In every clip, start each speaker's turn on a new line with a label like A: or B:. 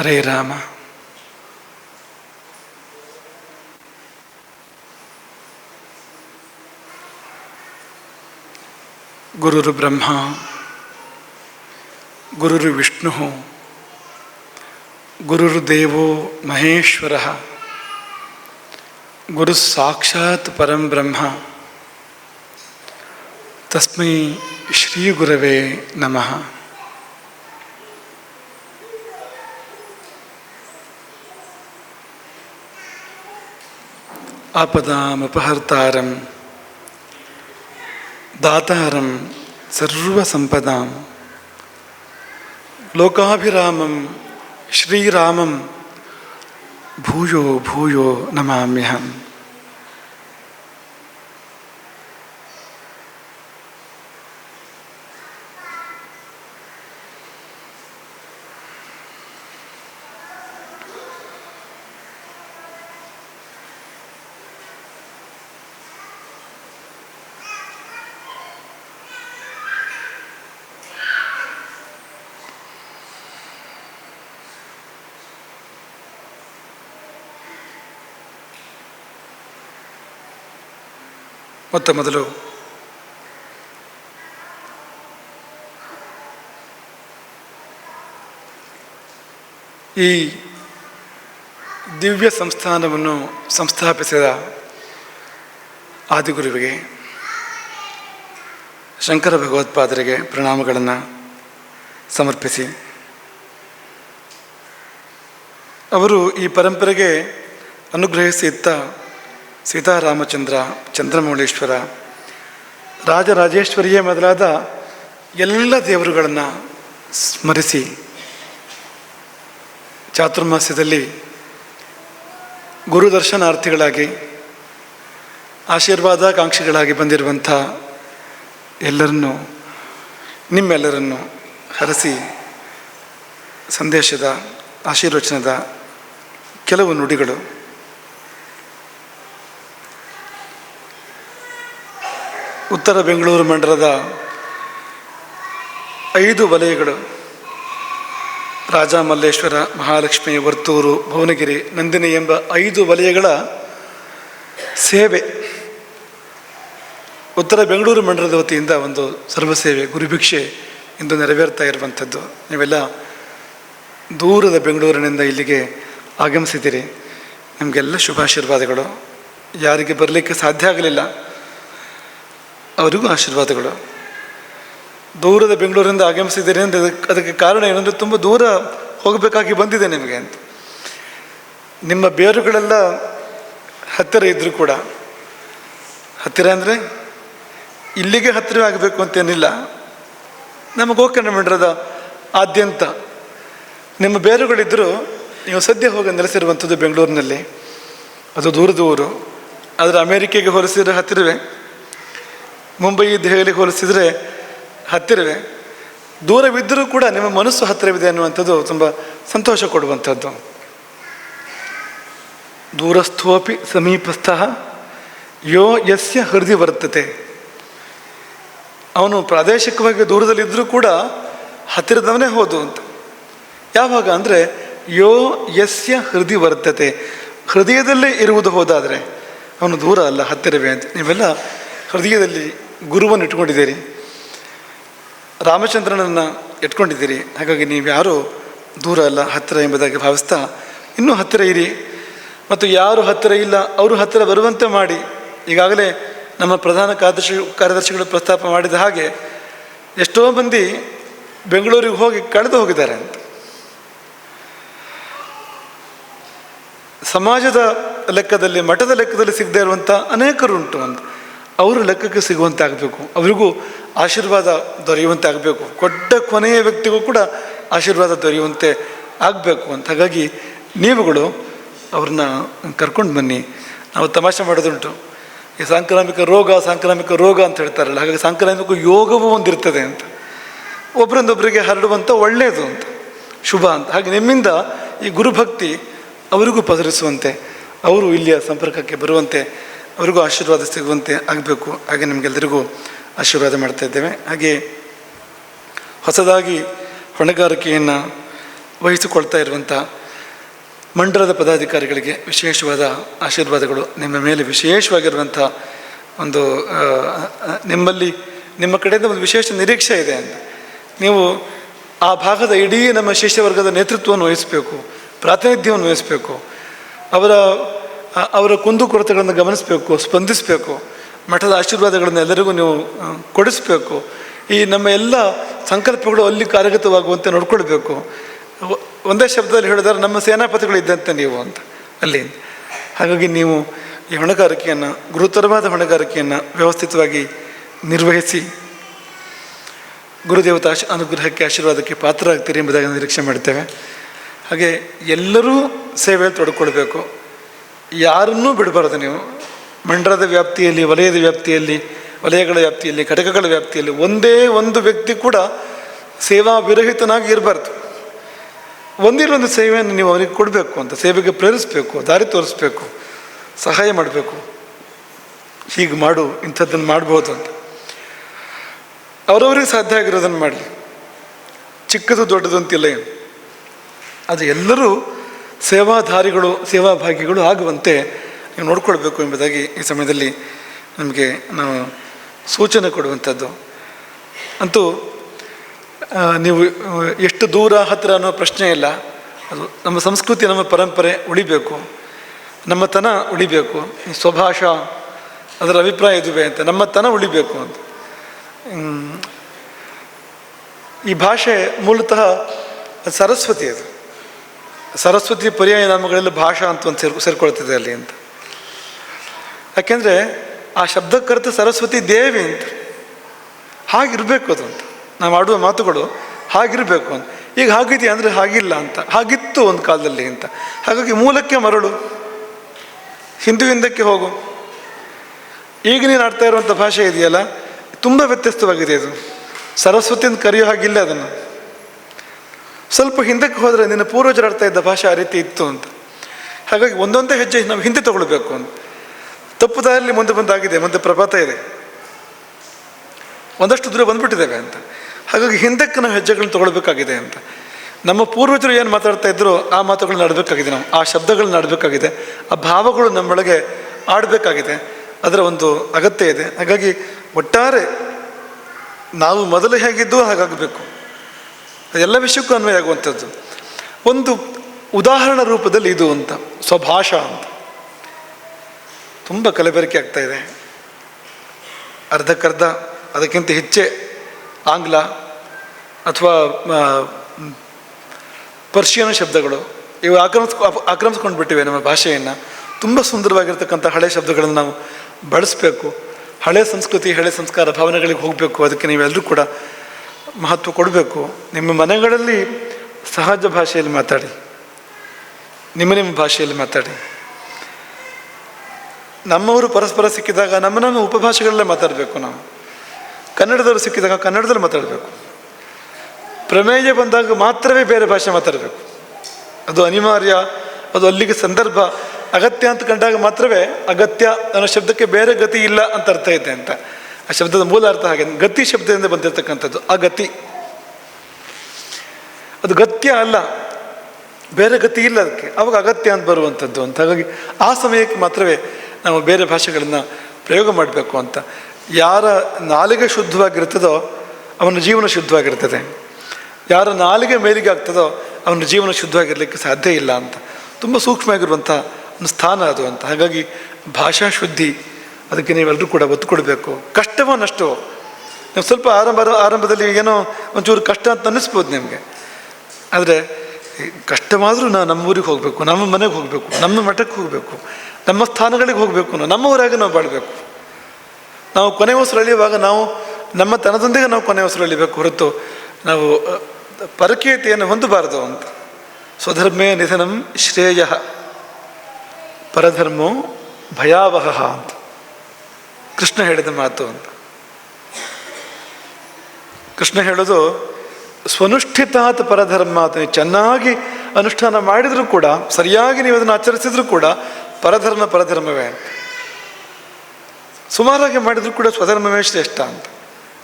A: हरे रामा गुरुर्ब्रह्मा गुरुर्विष्णु गुरुर्देव महेश्वर गुरुसाक्षात् परम ब्रह्म तस्म श्रीगुरव नमः आपदामुपहर्तारं दातारं सर्वसम्पदां। लोकाभिरामं श्रीरामं। भूयो भूयो नमाम्य हम ಮೊತ್ತ ಮೊದಲು ಈ ದಿವ್ಯ ಸಂಸ್ಥಾನವನ್ನು ಸಂಸ್ಥಾಪಿಸಿದ ಆದಿಗುರುವಿಗೆ, ಶಂಕರ ಭಗವತ್ಪಾದರಿಗೆ ಪ್ರಣಾಮಗಳನ್ನು ಸಮರ್ಪಿಸಿ. ಅವರು ಈ ಪರಂಪರೆಗೆ ಅನುಗ್ರಹಿಸಿ ಇತ್ತ ಸೀತಾರಾಮಚಂದ್ರ, ಚಂದ್ರಮೌಳೇಶ್ವರ, ರಾಜರಾಜೇಶ್ವರಿಯೇ ಮೊದಲಾದ ಎಲ್ಲ ದೇವರುಗಳನ್ನು ಸ್ಮರಿಸಿ ಚಾತುರ್ಮಾಸ್ಯದಲ್ಲಿ ಗುರುದರ್ಶನಾರ್ಥಿಗಳಾಗಿ ಆಶೀರ್ವಾದಾಕಾಂಕ್ಷಿಗಳಾಗಿ ಬಂದಿರುವಂಥ ಎಲ್ಲರನ್ನೂ, ನಿಮ್ಮೆಲ್ಲರನ್ನು ಹರಸಿ ಸಂದೇಶದ, ಆಶೀರ್ವಚನದ ಕೆಲವು ನುಡಿಗಳು. ಉತ್ತರ ಬೆಂಗಳೂರು ಮಂಡಲದ ಐದು ವಲಯಗಳು. ರಾಜ ಮಲ್ಲೇಶ್ವರ ಮಹಾಲಕ್ಷ್ಮಿ, ವರ್ತೂರು, ಭುವನಗಿರಿ, ನಂದಿನಿ ಎಂಬ ಐದು ವಲಯಗಳ ಸೇವೆ. ಉತ್ತರ ಬೆಂಗಳೂರು ಮಂಡಲದ ವತಿಯಿಂದ ಒಂದು ಸರ್ವಸೇವೆ ಗುರುಭಿಕ್ಷೆ ಇಂದು ನೆರವೇರ್ತಾ ಇರುವಂಥದ್ದು. ನೀವೆಲ್ಲ ದೂರದ ಬೆಂಗಳೂರಿನಿಂದ ಇಲ್ಲಿಗೆ ಆಗಮಿಸಿದ್ದೀರಿ. ನಿಮಗೆಲ್ಲ ಶುಭಾಶೀರ್ವಾದಗಳು. ಯಾರಿಗೆ ಬರಲಿಕ್ಕೆ ಸಾಧ್ಯ ಆಗಲಿಲ್ಲ ಅವರಿಗೂ ಆಶೀರ್ವಾದಗಳು. ದೂರದ ಬೆಂಗಳೂರಿಂದ ಆಗಮಿಸಿದ್ದೀರಿ ಅಂದರೆ ಅದಕ್ಕೆ ಅದಕ್ಕೆ ಕಾರಣ ಏನಂದರೆ ತುಂಬ ದೂರ ಹೋಗಬೇಕಾಗಿ ಬಂದಿದೆ ನಿಮಗೆ ಅಂತ. ನಿಮ್ಮ ಬೇರುಗಳೆಲ್ಲ ಹತ್ತಿರ ಇದ್ದರೂ ಕೂಡ. ಹತ್ತಿರ ಅಂದರೆ ಇಲ್ಲಿಗೆ ಹತ್ತಿರ ಆಗಬೇಕು ಅಂತೇನಿಲ್ಲ ನಮ್ಮ ಗೋಕರ್ಣ ಮಂಡಲದ ಆದ್ಯಂತ. ನಿಮ್ಮ ಬೇರುಗಳಿದ್ದರೂ ನೀವು ಸದ್ಯ ಹೋಗಿ ನೆಲೆಸಿರುವಂಥದ್ದು ಬೆಂಗಳೂರಿನಲ್ಲಿ. ಅದು ದೂರದ ಊರು. ಆದರೆ ಅಮೇರಿಕೆಗೆ ಹೋಲಿಸಿದರೆ ಹತ್ತಿರವೇ. ಮುಂಬೈ ದೆಹಲಿಗೆ ಹೋಲಿಸಿದರೆ ಹತ್ತಿರವೇ? ದೂರವಿದ್ದರೂ ಕೂಡ ನಿಮ್ಮ ಮನಸ್ಸು ಹತ್ತಿರವಿದೆ ಅನ್ನುವಂಥದ್ದು ತುಂಬ ಸಂತೋಷ ಕೊಡುವಂಥದ್ದು. ದೂರಸ್ಥೋಪಿ ಸಮೀಪಸ್ಥ ಯೋ ಯಸ್ಯ ಹೃದಯ ವರ್ತತೆ. ಅವನು ಪ್ರಾದೇಶಿಕವಾಗಿ ದೂರದಲ್ಲಿದ್ದರೂ ಕೂಡ ಹತ್ತಿರದವನೇ ಹೋದು ಅಂತ. ಯಾವಾಗ ಅಂದರೆ ಯೋ ಯಸ್ಯ ಹೃದಯ ವರ್ತತೆ. ಹೃದಯದಲ್ಲೇ ಇರುವುದು ಹೋದಾದರೆ ಅವನು ದೂರ ಅಲ್ಲ, ಹತ್ತಿರವೇ ಅಂತ. ನೀವೆಲ್ಲ ಹೃದಯದಲ್ಲಿ ಗುರುವನ್ನು ಇಟ್ಕೊಂಡಿದ್ದೀರಿ ರಾಮಚಂದ್ರನನ್ನು ಇಟ್ಕೊಂಡಿದ್ದೀರಿ ಹಾಗಾಗಿ ನೀವು ಯಾರೂ? ದೂರ ಅಲ್ಲ, ಹತ್ತಿರ ಎಂಬುದಾಗಿ ಭಾವಿಸ್ತಾ ಇನ್ನೂ ಹತ್ತಿರ ಇರಿ. ಮತ್ತು ಯಾರು ಹತ್ತಿರ ಇಲ್ಲ, ಅವರು ಹತ್ತಿರ ಬರುವಂತೆ ಮಾಡಿ. ಈಗಾಗಲೇ ನಮ್ಮ ಪ್ರಧಾನ ಕಾರ್ಯದರ್ಶಿ, ಕಾರ್ಯದರ್ಶಿಗಳು ಪ್ರಸ್ತಾಪ ಮಾಡಿದ ಹಾಗೆ ಎಷ್ಟೋ ಮಂದಿ ಬೆಂಗಳೂರಿಗೆ ಹೋಗಿ ಕಳೆದು ಹೋಗಿದ್ದಾರೆ ಅಂತ. ಸಮಾಜದ ಲೆಕ್ಕದಲ್ಲಿ, ಮಠದ ಲೆಕ್ಕದಲ್ಲಿ ಸಿಗದೇ ಇರುವಂಥ ಅನೇಕರು ಉಂಟು ಅಂತ. ಅವರು ಲೆಕ್ಕಕ್ಕೆ ಸಿಗುವಂತೆ ಆಗಬೇಕು ಅವರಿಗೂ ಆಶೀರ್ವಾದ ದೊರೆಯುವಂತೆ ಆಗಬೇಕು ಕೊಟ್ಟ ಕೊನೆಯ ವ್ಯಕ್ತಿಗೂ ಕೂಡ ಆಶೀರ್ವಾದ ದೊರೆಯುವಂತೆ ಆಗಬೇಕು ಅಂತ. ಹಾಗಾಗಿ ನೀವುಗಳು ಅವ್ರನ್ನ ಕರ್ಕೊಂಡು ಬನ್ನಿ. ನಾವು ತಮಾಷೆ ಮಾಡೋದುಂಟು. ಈ ಸಾಂಕ್ರಾಮಿಕ ರೋಗ ಸಾಂಕ್ರಾಮಿಕ ರೋಗ ಅಂತ ಹೇಳ್ತಾರಲ್ಲ, ಹಾಗಾಗಿ ಸಾಂಕ್ರಾಮಿಕ ಯೋಗವೂ ಒಂದಿರ್ತದೆ ಅಂತ. ಒಬ್ಬರಿಂದೊಬ್ಬರಿಗೆ ಹರಡುವಂಥ ಒಳ್ಳೆಯದು ಅಂತ, ಶುಭ ಅಂತ. ಹಾಗೆ ನಿಮ್ಮಿಂದ ಈ ಗುರುಭಕ್ತಿ ಅವರಿಗೂ ಪಸರಿಸುವಂತೆ, ಅವರು ಇಲ್ಲಿಯ ಸಂಪರ್ಕಕ್ಕೆ ಬರುವಂತೆ ಅವರಿಗೂ ಆಶೀರ್ವಾದ ಸಿಗುವಂತೆ ಆಗಬೇಕು. ಹಾಗೆ ನಿಮಗೆಲ್ಲರಿಗೂ ಆಶೀರ್ವಾದ ಮಾಡ್ತಾ ಇದ್ದೇವೆ. ಹಾಗೆ ಹೊಸದಾಗಿ ಹೊಣೆಗಾರಿಕೆಯನ್ನು ವಹಿಸಿಕೊಳ್ತಾ ಇರುವಂಥ ಮಂಡಲದ ಪದಾಧಿಕಾರಿಗಳಿಗೆ ವಿಶೇಷವಾದ ಆಶೀರ್ವಾದಗಳು. ನಿಮ್ಮ ಮೇಲೆ ವಿಶೇಷವಾಗಿರುವಂಥ ಒಂದು ನಿಮ್ಮಲ್ಲಿ, ನಿಮ್ಮ ಕಡೆಯಿಂದ ಒಂದು ವಿಶೇಷ ನಿರೀಕ್ಷೆ ಇದೆ ಅಂತ. ನೀವು ಆ ಭಾಗದ ಇಡೀ ನಮ್ಮ ಶಿಷ್ಯವರ್ಗದ ನೇತೃತ್ವವನ್ನು ವಹಿಸಬೇಕು, ಪ್ರಾತಿನಿಧ್ಯವನ್ನು ವಹಿಸಬೇಕು. ಅವರ ಅವರ ಕುಂದುಕೊರತೆಗಳನ್ನು ಗಮನಿಸಬೇಕು, ಸ್ಪಂದಿಸಬೇಕು, ಮಠದ ಆಶೀರ್ವಾದಗಳನ್ನು ಎಲ್ಲರಿಗೂ ನೀವು ಕೊಡಿಸಬೇಕು. ಈ ನಮ್ಮ ಎಲ್ಲ ಸಂಕಲ್ಪಗಳು ಅಲ್ಲಿ ಕಾರ್ಯಗತವಾಗುವಂತೆ ನೋಡ್ಕೊಳ್ಬೇಕು. ಒಂದೇ ಶಬ್ದದಲ್ಲಿ ಹೇಳಿದರೆ ನಮ್ಮ ಸೇನಾಪತಿಗಳು ಇದ್ದಂತೆ ನೀವು ಅಂತ, ಅಲ್ಲಿ. ಹಾಗಾಗಿ ನೀವು ಈ ಹೊಣೆಗಾರಿಕೆಯನ್ನು, ಗುರುತರವಾದ ಹೊಣೆಗಾರಿಕೆಯನ್ನು ವ್ಯವಸ್ಥಿತವಾಗಿ ನಿರ್ವಹಿಸಿ ಗುರುದೇವತಾ ಅನುಗ್ರಹಕ್ಕೆ ಆಶೀರ್ವಾದಕ್ಕೆ ಪಾತ್ರ ಆಗ್ತೀರಿ ಎಂಬುದಾಗಿ ನಿರೀಕ್ಷೆ ಮಾಡ್ತೇವೆ. ಹಾಗೆ ಎಲ್ಲರೂ ಸೇವೆಯಲ್ಲಿ ತೊಡ್ಕೊಳ್ಬೇಕು. ಯಾರನ್ನೂ ಬಿಡಬಾರ್ದು ನೀವು. ಮಂಡಲದ ವ್ಯಾಪ್ತಿಯಲ್ಲಿ, ವಲಯದ ವ್ಯಾಪ್ತಿಯಲ್ಲಿ, ವಲಯಗಳ ವ್ಯಾಪ್ತಿಯಲ್ಲಿ, ಘಟಕಗಳ ವ್ಯಾಪ್ತಿಯಲ್ಲಿ ಒಂದೇ ಒಂದು ವ್ಯಕ್ತಿ ಕೂಡ ಸೇವಾ ವಿರಹಿತನಾಗಿ ಇರಬಾರ್ದು. ಒಂದಿರೊಂದು ಸೇವೆಯನ್ನು ನೀವು ಅವನಿಗೆ ಕೊಡಬೇಕು ಅಂತ, ಸೇವೆಗೆ ಪ್ರೇರಿಸಬೇಕು, ದಾರಿ ತೋರಿಸ್ಬೇಕು, ಸಹಾಯ ಮಾಡಬೇಕು. ಹೀಗೆ ಮಾಡು, ಇಂಥದ್ದನ್ನು ಮಾಡ್ಬೋದು ಅಂತ. ಅವರವರಿಗೆ ಸಾಧ್ಯ ಆಗಿರೋದನ್ನು ಮಾಡಲಿ. ಚಿಕ್ಕದು ದೊಡ್ಡದು ಅಂತಿಲ್ಲ ಏನು. ಅದು ಎಲ್ಲರೂ ಸೇವಾಧಾರಿಗಳು, ಸೇವಾಭಾಗಿಗಳು ಆಗುವಂತೆ ನೀವು ನೋಡಿಕೊಳ್ಬೇಕು ಎಂಬುದಾಗಿ ಈ ಸಮಯದಲ್ಲಿ ನಮಗೆ ನಾವು ಸೂಚನೆ ಕೊಡುವಂಥದ್ದು. ಅಂತೂ ನೀವು ಎಷ್ಟು ದೂರ ಹತ್ತಿರ ಅನ್ನೋ ಪ್ರಶ್ನೆ ಇಲ್ಲ. ಅದು ನಮ್ಮ ಸಂಸ್ಕೃತಿ, ನಮ್ಮ ಪರಂಪರೆ ಉಳಿಬೇಕು. ನಮ್ಮ ತನ ಉಳಿಬೇಕು ಸ್ವಭಾಷ, ಅದರ ಅಭಿಪ್ರಾಯ ಇದುವೆ ಅಂತ. ನಮ್ಮ ತನ ಉಳಿಬೇಕು ಅಂತ. ಈ ಭಾಷೆ ಮೂಲತಃ ಸರಸ್ವತಿ ಅದು. ಸರಸ್ವತಿ ಪರ್ಯಾಯ ನಾಮಗಳಲ್ಲಿ ಭಾಷಾ ಅಂತ ಒಂದು ಸೇರ್, ಸೇರ್ಕೊಳ್ತಿದೆ ಅಲ್ಲಿ ಅಂತ. ಯಾಕೆಂದರೆ ಆ ಶಬ್ದ ಶಬ್ದಕ್ಕರ್ಥ ಸರಸ್ವತಿ ದೇವಿ ಅಂತ. ಹಾಗಿರಬೇಕು ಅದು ಅಂತ. ನಾವು ಆಡುವ ಮಾತುಗಳು ಹಾಗಿರಬೇಕು ಅಂತ. ಈಗ ಹಾಗಿದೆಯಾ ಅಂದರೆ ಹಾಗಿಲ್ಲ ಅಂತ. ಹಾಗಿತ್ತು ಒಂದು ಕಾಲದಲ್ಲಿ ಅಂತ. ಹಾಗಾಗಿ ಮೂಲಕ್ಕೆ ಮರಳು. ಹಿಂದೂ ಹಿಂದಕ್ಕೆ ಹೋಗು. ಈಗ ನೀನು ಆಡ್ತಾ ಇರುವಂಥ ಭಾಷೆ ಇದೆಯಲ್ಲ? ತುಂಬ ವ್ಯತ್ಯಸ್ತವಾಗಿದೆ ಇದು ಸರಸ್ವತಿಯಿಂದ ಕರೆಯೋ ಹಾಗಿಲ್ಲ ಅದನ್ನು. ಸ್ವಲ್ಪ ಹಿಂದಕ್ಕೆ ಹೋದರೆ ನಿನ್ನ ಪೂರ್ವಜರು ಆಡ್ತಾ ಇದ್ದ ಭಾಷೆ ಆ ರೀತಿ ಇತ್ತು ಅಂತ. ಹಾಗಾಗಿ ಒಂದೊಂದೇ ಹೆಜ್ಜೆ ನಾವು ಹಿಂದೆ ತಗೊಳ್ಬೇಕು ಅಂತ. ತಪ್ಪು ದಾರಿಯಲ್ಲಿ ಮುಂದೆ ಬಂದಾಗಿದೆ, ಮುಂದೆ ಪ್ರಪಾತ ಇದೆ. ಒಂದಷ್ಟು ದೂರ ಬಂದ್ಬಿಟ್ಟಿದ್ದೇವೆ ಅಂತ. ಹಾಗಾಗಿ ಹಿಂದಕ್ಕೆ ನಾವು ಹೆಜ್ಜೆಗಳನ್ನ ತಗೊಳ್ಬೇಕಾಗಿದೆ ಅಂತ. ನಮ್ಮ ಪೂರ್ವಜರು ಏನು ಮಾತಾಡ್ತಾ ಇದ್ರು ಆ ಮಾತುಗಳನ್ನ ಆಡಬೇಕಾಗಿದೆ ನಾವು. ಆ ಶಬ್ದಗಳನ್ನ ಆಡಬೇಕಾಗಿದೆ ಆ ಭಾವಗಳು ನಮ್ಮೊಳಗೆ ಆಡಬೇಕಾಗಿದೆ. ಅದರ ಒಂದು ಅಗತ್ಯ ಇದೆ. ಹಾಗಾಗಿ ಒಟ್ಟಾರೆ ನಾವು ಮೊದಲು ಹೇಗಿದ್ದು ಹಾಗಾಗಬೇಕು. ಎಲ್ಲ ವಿಷಯಕ್ಕೂ ಅನ್ವಯ ಆಗುವಂಥದ್ದು. ಒಂದು ಉದಾಹರಣ ರೂಪದಲ್ಲಿ ಇದು ಅಂತ, ಸ್ವಭಾಷಾ ಅಂತ. ತುಂಬ ಕಲಬೆರಕೆ ಆಗ್ತಾ ಇದೆ. ಅರ್ಧಕ್ಕರ್ಧ, ಅದಕ್ಕಿಂತ ಹೆಚ್ಚೆ ಆಂಗ್ಲ ಅಥವಾ ಪರ್ಷಿಯನ್ ಶಬ್ದಗಳು, ಇವು ಆಕ್ರಮಿಸ್ ಆಕ್ರಮಿಸ್ಕೊಂಡು ಬಿಟ್ಟಿವೆ ನಮ್ಮ ಭಾಷೆಯನ್ನು. ತುಂಬ ಸುಂದರವಾಗಿರ್ತಕ್ಕಂಥ ಹಳೆ ಶಬ್ದಗಳನ್ನು ನಾವು ಬಳಸಬೇಕು. ಹಳೆ ಸಂಸ್ಕೃತಿ, ಹಳೆ ಸಂಸ್ಕಾರ, ಭಾವನೆಗಳಿಗೆ ಹೋಗಬೇಕು. ಅದಕ್ಕೆ ನೀವೆಲ್ಲರೂ ಕೂಡ ಮಹತ್ವ ಕೊಡಬೇಕು. ನಿಮ್ಮ ಮನೆಗಳಲ್ಲಿ ಸಹಜ ಭಾಷೆಯಲ್ಲಿ ಮಾತಾಡಿ. ನಿಮ್ಮ ನಿಮ್ಮ ಭಾಷೆಯಲ್ಲಿ ಮಾತಾಡಿ. ನಮ್ಮವರು ಪರಸ್ಪರ ಸಿಕ್ಕಿದಾಗ ನಮ್ಮ ನಮ್ಮ ಉಪಭಾಷೆಗಳಲ್ಲೇ ಮಾತಾಡಬೇಕು ನಾವು. ಕನ್ನಡದವರು ಸಿಕ್ಕಿದಾಗ ಕನ್ನಡದಲ್ಲಿ ಮಾತಾಡಬೇಕು. ಪ್ರಮೇಯ ಬಂದಾಗ ಮಾತ್ರವೇ ಬೇರೆ ಭಾಷೆ ಮಾತಾಡಬೇಕು. ಅದು ಅನಿವಾರ್ಯ, ಅದು ಅಲ್ಲಿಗೆ ಸಂದರ್ಭ, ಅಗತ್ಯ ಅಂತ ಕಂಡಾಗ ಮಾತ್ರವೇ ಅಗತ್ಯ ಅನ್ನೋ ಶಬ್ದಕ್ಕೆ ಬೇರೆ ಗತಿ ಇಲ್ಲ ಅಂತ ಅರ್ಥ ಇದೆ ಅಂತ. ಆ ಶಬ್ದದ ಮೂಲ ಅರ್ಥ ಹಾಗೆ, ಗತಿ ಶಬ್ದದಿಂದ ಬಂದಿರತಕ್ಕಂಥದ್ದು, ಅಗತಿ. ಅದು ಗತ್ಯ ಅಲ್ಲ, ಬೇರೆ ಗತಿ ಇಲ್ಲ ಅದಕ್ಕೆ. ಅವಾಗ ಅಗತ್ಯ ಅಂತ ಬರುವಂಥದ್ದು ಅಂತ. ಹಾಗಾಗಿ ಆ ಸಮಯಕ್ಕೆ ಮಾತ್ರವೇ ನಾವು ಬೇರೆ ಭಾಷೆಗಳನ್ನು ಪ್ರಯೋಗ ಮಾಡಬೇಕು ಅಂತ. ಯಾರ ನಾಲಿಗೆ ಶುದ್ಧವಾಗಿರ್ತದೋ ಅವನ ಜೀವನ ಶುದ್ಧವಾಗಿರ್ತದೆ. ಯಾರ ನಾಲಿಗೆ ಮೇಲಿಗೆ ಆಗ್ತದೋ ಅವನ ಜೀವನ ಶುದ್ಧವಾಗಿರಲಿಕ್ಕೆ ಸಾಧ್ಯ ಇಲ್ಲ ಅಂತ. ತುಂಬ ಸೂಕ್ಷ್ಮವಾಗಿರುವಂಥ ಒಂದು ಸ್ಥಾನ ಅದು ಅಂತ. ಹಾಗಾಗಿ ಭಾಷಾ ಶುದ್ಧಿ ಅದಕ್ಕೆ ನೀವೆಲ್ಲರೂ ಕೂಡ ಒತ್ತು ಕೊಡಬೇಕು. ಕಷ್ಟವೋ ನಷ್ಟವೋ? ನೀವು ಸ್ವಲ್ಪ ಆರಂಭ, ಆರಂಭದಲ್ಲಿ ಏನೋ ಒಂಚೂರು ಕಷ್ಟ ಅಂತ ಅನ್ನಿಸ್ಬೋದು ನಿಮಗೆ. ಆದರೆ ಕಷ್ಟವಾದರೂ ನಾವು ನಮ್ಮ ಊರಿಗೆ ಹೋಗಬೇಕು, ನಮ್ಮ ಮನೆಗೆ ಹೋಗಬೇಕು, ನಮ್ಮ ಮಠಕ್ಕೆ ಹೋಗಬೇಕು, ನಮ್ಮ ಸ್ಥಾನಗಳಿಗೆ ಹೋಗಬೇಕು ನಾವು ನಮ್ಮ ಊರಾಗ ನಾವು ಬಾಳಬೇಕು. ನಾವು ಕೊನೆ ಹೊಸರು ಎಳೆಯುವಾಗ ನಾವು ನಮ್ಮ ತನದೊಂದಿಗೆ ನಾವು ಕೊನೆ ಹೊಸರು ಹೊರತು ನಾವು ಪರಕೀಯತೆಯನ್ನು ಹೊಂದಬಾರದು ಅಂತ. ಸ್ವಧರ್ಮೇ ನಿಧನಂ ಶ್ರೇಯ. ಪರಧರ್ಮೋ ಭಯಾವಹ ಅಂತ. ಕೃಷ್ಣ ಹೇಳಿದ ಮಾತು ಅಂತ. ಕೃಷ್ಣ ಹೇಳೋದು, ಸ್ವನುಷ್ಠಿತಾತ್ ಪರಧರ್ಮ ಅಂತ. ನೀವು ಚೆನ್ನಾಗಿ ಅನುಷ್ಠಾನ ಮಾಡಿದರೂ ಕೂಡ, ಸರಿಯಾಗಿ ನೀವು ಅದನ್ನು ಆಚರಿಸಿದ್ರು ಕೂಡ, ಪರಧರ್ಮ ಪರಧರ್ಮವೇ ಅಂತ. ಸುಮಾರಾಗಿ ಮಾಡಿದರೂ ಕೂಡ ಸ್ವಧರ್ಮವೇ ಶ್ರೇಷ್ಠ ಅಂತ.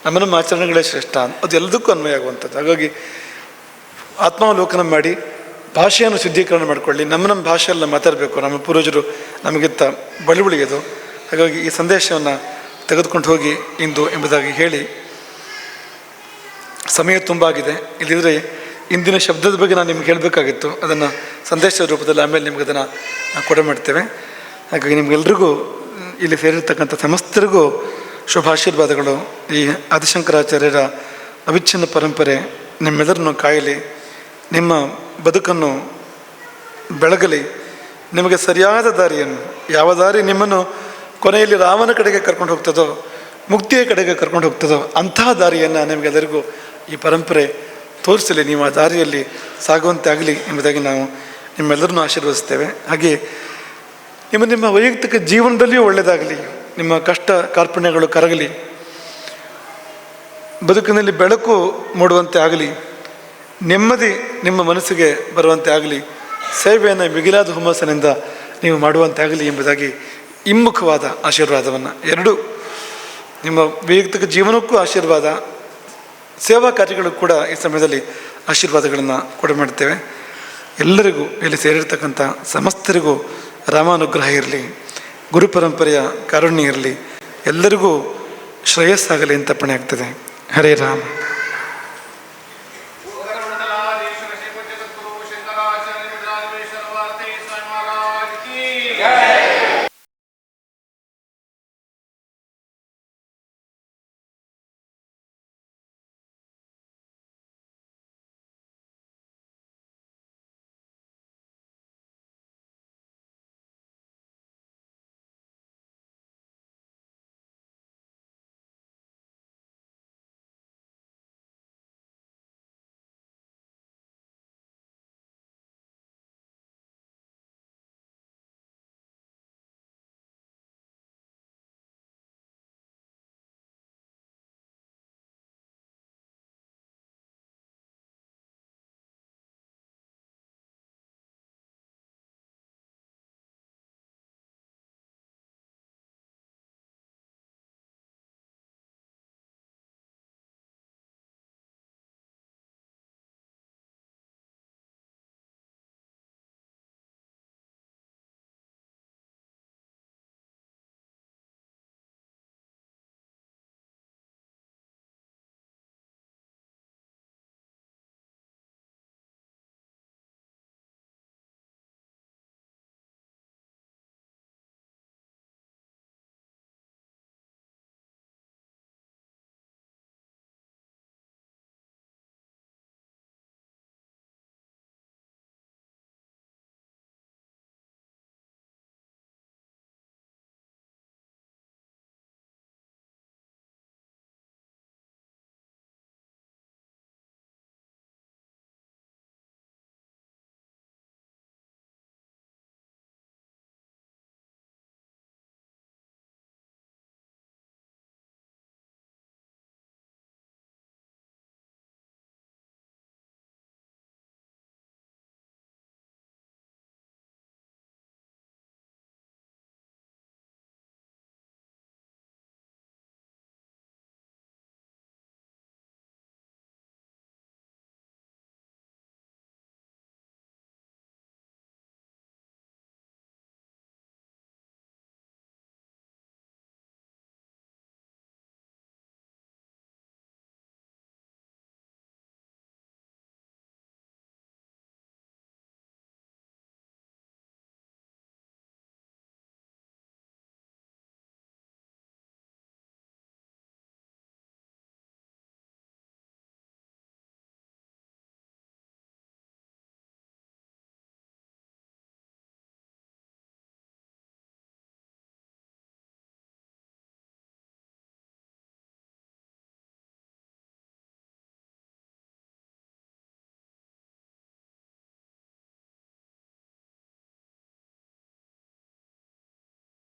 A: ನಮ್ಮ ನಮ್ಮ ಆಚರಣೆಗಳೇ ಶ್ರೇಷ್ಠ ಅಂತ. ಅದು ಎಲ್ಲದಕ್ಕೂ ಅನ್ವಯ ಆಗುವಂಥದ್ದು. ಹಾಗಾಗಿ ಆತ್ಮಾವಲೋಕನ ಮಾಡಿ, ಭಾಷೆಯನ್ನು ಶುದ್ಧೀಕರಣ ಮಾಡಿಕೊಳ್ಳಿ. ನಮ್ಮ ನಮ್ಮ ಭಾಷೆಯಲ್ಲ ಮಾತಾಡಬೇಕು. ನಮ್ಮ ಪೂರ್ವಜರು ನಮಗಿಂತ ಬಳುವಳಿಯದು ಹಾಗಾಗಿ ಈ ಸಂದೇಶವನ್ನು ತೆಗೆದುಕೊಂಡು ಹೋಗಿ ಇಂದು ಎಂಬುದಾಗಿ ಹೇಳಿ. ಸಮಯ ತುಂಬ ಆಗಿದೆ ಇಲ್ಲಿದ್ರೆ ಇಂದಿನ ಶಬ್ದದ ಬಗ್ಗೆ ನಾನು ನಿಮ್ಗೆ ಹೇಳಬೇಕಾಗಿತ್ತು. ಅದನ್ನು ಸಂದೇಶದ ರೂಪದಲ್ಲಿ ಆಮೇಲೆ ನಿಮ್ಗೆ ಅದನ್ನು ಕೊಡ ಮಾಡ್ತೇವೆ. ಹಾಗಾಗಿ ನಿಮ್ಗೆಲ್ರಿಗೂ ಇಲ್ಲಿ ಸೇರಿರ್ತಕ್ಕಂಥ ಸಮಸ್ತರಿಗೂ ಶುಭಾಶೀರ್ವಾದಗಳು. ಈ ಆದಿಶಂಕರಾಚಾರ್ಯರ ಅವಿಚ್ಛಿನ್ನ ಪರಂಪರೆ ನಿಮ್ಮೆಲ್ಲರನ್ನು ಕಾಯಲಿ, ನಿಮ್ಮ ಬದುಕನ್ನು ಬೆಳಗಲಿ, ನಿಮಗೆ ಸರಿಯಾದ ದಾರಿಯನ್ನು, ಯಾವ ದಾರಿ ನಿಮ್ಮನ್ನು ಕೊನೆಯಲ್ಲಿ ರಾಮನ ಕಡೆಗೆ ಕರ್ಕೊಂಡು ಹೋಗ್ತದೋ, ಮುಕ್ತಿಯ ಕಡೆಗೆ ಕರ್ಕೊಂಡು ಹೋಗ್ತದೋ ಅಂತಹ ದಾರಿಯನ್ನು ನಿಮಗೆಲ್ಲರಿಗೂ ಈ ಪರಂಪರೆ ತೋರಿಸಲಿ. ನೀವು ಆ ದಾರಿಯಲ್ಲಿ ಸಾಗುವಂತೆ ಆಗಲಿ ಎಂಬುದಾಗಿ ನಾವು ನಿಮ್ಮೆಲ್ಲರನ್ನು ಆಶೀರ್ವದಿಸ್ತೇವೆ. ಹಾಗೆ ನಿಮ್ಮ ನಿಮ್ಮ ವೈಯಕ್ತಿಕ ಜೀವನದಲ್ಲಿಯೂ ಒಳ್ಳೆಯದಾಗಲಿ, ನಿಮ್ಮ ಕಷ್ಟ ಕಾರ್ಪಣ್ಯಗಳು ಕರಗಲಿ, ಬದುಕಿನಲ್ಲಿ ಬೆಳಕು ಮೂಡುವಂತೆ ಆಗಲಿ, ನೆಮ್ಮದಿ ನಿಮ್ಮ ಮನಸ್ಸಿಗೆ ಬರುವಂತೆ ಆಗಲಿ, ಸೇವೆಯನ್ನು ಮಿಗಿಲಾದ ಹುಮ್ಮಸ್ಸಿನಿಂದ ನೀವು ಮಾಡುವಂತೆ ಆಗಲಿ ಎಂಬುದಾಗಿ ಹಿಮ್ಮುಖವಾದ ಆಶೀರ್ವಾದವನ್ನು. ಎರಡು, ನಿಮ್ಮ ವೈಯಕ್ತಿಕ ಜೀವನಕ್ಕೂ ಆಶೀರ್ವಾದ. ಸೇವಾ ಕಾರ್ಯಗಳು ಕೂಡ ಈ ಸಮಯದಲ್ಲಿ ಆಶೀರ್ವಾದಗಳನ್ನು ಕೊಡ ಮಾಡ್ತೇವೆ. ಎಲ್ಲರಿಗೂ ಇಲ್ಲಿ ಸೇರಿರ್ತಕ್ಕಂಥ ಸಮಸ್ತರಿಗೂ ರಾಮಾನುಗ್ರಹ ಇರಲಿ, ಗುರು ಪರಂಪರೆಯ ಕಾರುಣ್ಯ ಇರಲಿ. ಎಲ್ಲರಿಗೂ ಶ್ರೇಯಸ್ಸಾಗಲಿ ಅಂತ ಪಣೆ ಆಗ್ತದೆ. ಹರೇ ರಾಮ.